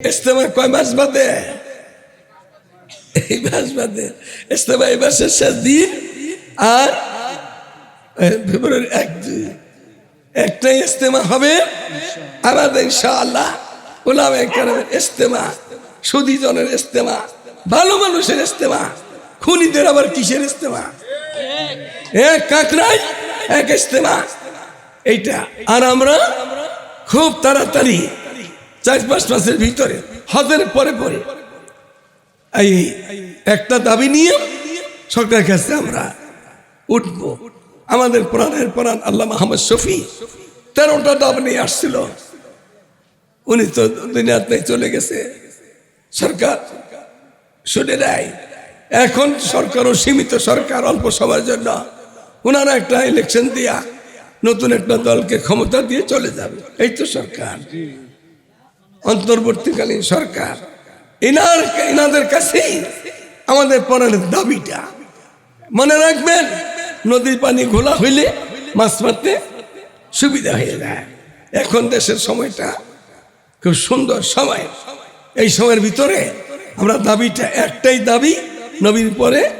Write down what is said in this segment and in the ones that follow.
ইস্তেমা কয় মাস বাদে এই মাস বাদে এই মাসের শেষ দিন আর ফেব্রুয়ারি এক দুই একটাই ইস্তেমা হবে আমাদের ইনশাআল্লাহ ওলাম একরামের ইস্তেমা ইস্তেমা ভালো মানুষের ইস্তেমা খুনিদের আবার কিসের ইস্তেমা এক কাকরাই এক ইস্তেমা এইটা আর আমরা খুব তাড়াতাড়ি চার পাঁচ মাসের ভিতরে, হজের পরে পরে। এই একটা দাবি নিয়ে সরকারের কাছে আমরা উঠব। আমাদের প্রাণের প্রাণ আল্লাহ মাহমদ শফি তেরোটা দাবি নিয়ে আসছিল। উনি তো দুনিয়াতে চলে গেছে। সরকার শুনে নেয়। এখন সরকারও সীমিত সরকার অল্প সময়ের জন্য। ওনারা একটা ইলেকশন দিয়া নতুন একটা দলকে ক্ষমতা দিয়ে চলে যাবে। এই তো সরকার। অন্তর্বর্তীকালীন সরকার। এনার এনাদের কাছেই আমাদের পরের দাবিটা। মনে রাখবেন, নদীর পানি ঘোলা হইলে মাছ মারতে সুবিধা হয়ে যায়। এখন দেশের সময়টা খুব সুন্দর সময়। এই সময়ের ভিতরে আমরা দাবিটা একটাই দাবি, নবীর পরে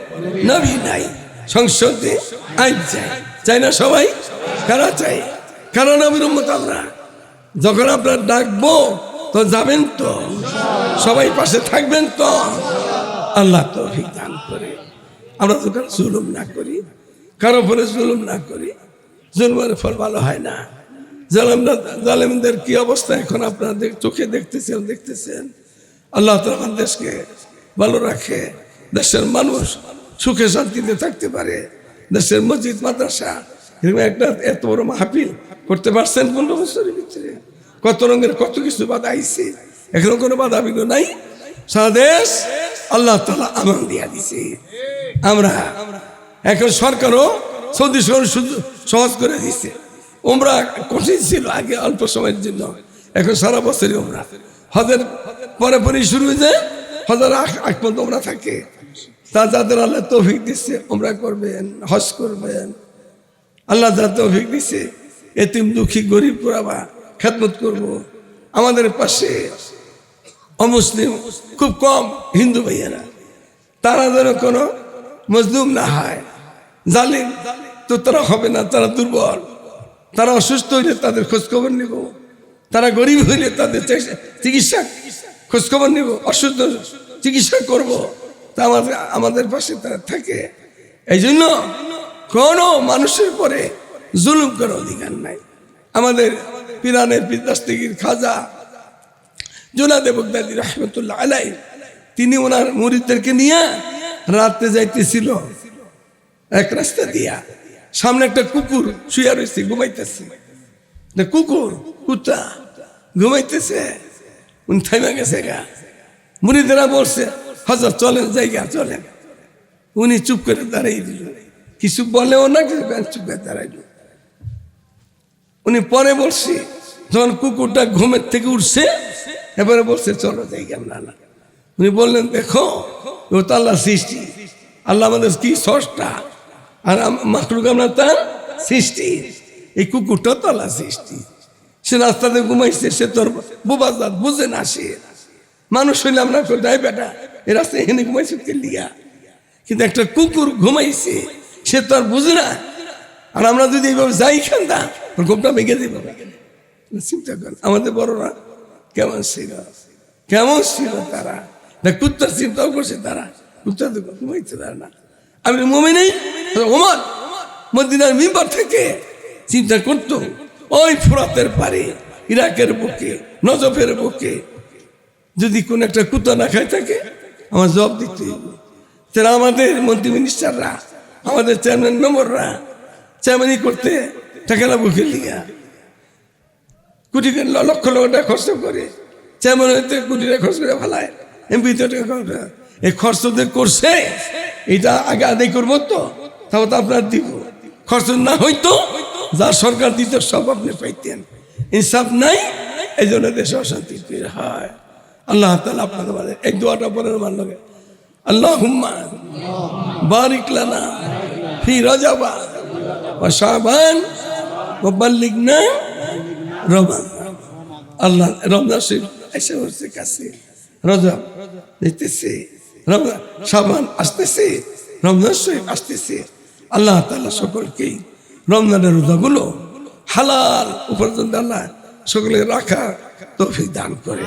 নবী নাই, সংসদে আইন চাই। চাই না সবাই? কারা চাই? কারা নবীর উম্মত আমরা? যখন আপনার ডাকবো তো যাবেন তো? সবাই পাশে থাকবেন তো? আল্লাহ তো দান করে। আমরা তো কারও জুলুম না করি, কারও উপরে জুলুম না করি। জুলুমের ফল ভালো হয় না। জালেমদের কি অবস্থা এখন আপনারা চোখে দেখতেছেন দেখতেছেন? আল্লাহ তো আমার দেশকে ভালো রাখে। দেশের মানুষ সুখে শান্তিতে থাকতে পারে। দেশের মসজিদ, মাদ্রাসা একটা এত বড় মাহফিল করতে পারছেন পনেরো বছরের ভিতরে? কত রঙের কত কিছু বাধা আইছে? এখনও কোনো বাধা বিঘ্ন নাই? সারা দেশ আল্লাহ তালা আমান দিয়া দিছে। আমরা এখন সরকারও সৌদি সহজ করে দিচ্ছে ওমরা কঠিন ছিল আগে অল্প সময়ের জন্য। এখন সারা বছরই ওমরা হজের পরে পরে শুরু হয়ে যায়, হজের আগ আগ পর্যন্ত ওমরা থাকে। তা যাদের আল্লাহ তৌফিক দিচ্ছে ওমরা করবেন, হজ করবেন। আল্লাহ যা তৌফিক দিচ্ছে এতিম দুঃখী, গরিব পুরাবা খেদমত করব। আমাদের পাশে অমুসলিম খুব কম হিন্দু ভাইয়েরা। তারা যেন কোনো মজলুম না হয়, জালিম, তো তারা হবে না, তারা দুর্বল। তারা অসুস্থ হইলে তাদের খোঁজখবর নিব। তারা গরিব হইলে তাদের চিকিৎসা- খোঁজখবর নিব, অসুস্থ চিকিৎসা করব। তা আমাদের আমাদের পাশে তারা থাকে। এই জন্য কোনো মানুষের পরে জুলুম করার অধিকার নাই। আমাদের পিরানের পিতাস্তিগির খাজা জোনাদে বগদাদি রহমতুল্লাহ আলাই তিনি ওনার মুরিদদেরকে নিয়ে রাতে যাইতেছিল, এক রাস্তা দিয়া। সামনে একটা কুকুর শুয়ে রয়েছে ঘুমাইতেছে। কুকুর, কুত্তা ঘুমাইতেছে, উনি থাইমা গেছে গা। মুরিদেরা বলছে, হজর, চলেন, জায়গা, চলেন। উনি চুপ করে দাঁড়াই দিল কিছু বলেও না, কিছু চুপ করে দাঁড়াইল। উনি পরে বলছে যখন কুকুরটা ঘুমের থেকে উঠছে এবারে বলছে চলো যাই আমরা না উনি বললেন দেখো ও তো আল্লাহ সৃষ্টি। আল্লাহ আমাদের কি সষ্টা আর মাকলুক আমরা তার সৃষ্টি। এই কুকুরটা তো আল্লাহ সৃষ্টি। সে রাস্তাতে ঘুমাইছে সে তোর বোবাজাত বুঝে না সে। মানুষ হইলে আমরা কই, যাই বেটা এ রাস্তায় এখানে ঘুমাইছে লিয়া? কিন্তু একটা কুকুর ঘুমাইছে সে তো আর বুঝে না। আর আমরা যদি এইভাবে যাই খান্দা গোপটা ভেঙে দেব। চিন্তা কর, আমাদের বড়রা কেমন ছিল? কেমন ছিল তারা? না কুত্তার চিন্তাও করছে তারা। কুত্তা তো ঘুমাইতে পারে না। আমি মমি নেই ওমর মদিনার মিম্বার থেকে চিন্তা করতো, ওই ফোরাতের পারে, ইরাকের বুকে, নজফের বুকে, যদি কোন একটা কুত্তা না খায় থাকে, আমার জবাব দিতে হবে। তারা আমাদের মন্ত্রী মিনিস্টাররা আমাদের চেয়ারম্যান মেম্বাররা চেয়ারম্যানি করতে না বুকে লিগা কোটি লক্ষ লক্ষ টাকা খরচ করে। চেয়ারম্যান হইতে কোটি টাকা খরচ করে ফেলায়। এমপি তো টাকা এই খরচ করছে। এটা আগে আদায় করব তো তাও তো আপনার দিব। খরচ না হইতো, যা সরকার দিত সব আপনি পাইতেন। ইনসাফ নাই এই জন্য দেশে অশান্তি হয়। আল্লাহ তালা আপনাকে বলে, এই দোয়াটা পরে মান লাগে। আল্লাহ হুম্মা বারিক লানা ফি রজাবা। ওয়া বাল্লিগনা রমাদান। আল্লাহ রমজান এসে হচ্ছে কাছে। রজব দিতেছে, রমজান সাবান আসতেছে, রমজান শরীফ আসতেছে। আল্লাহ তাআলা সকলকেই রমজানের রোজাগুলো হালাল উপার্জন আল্লাহ সকলে রাখা তৌফিক দান করে।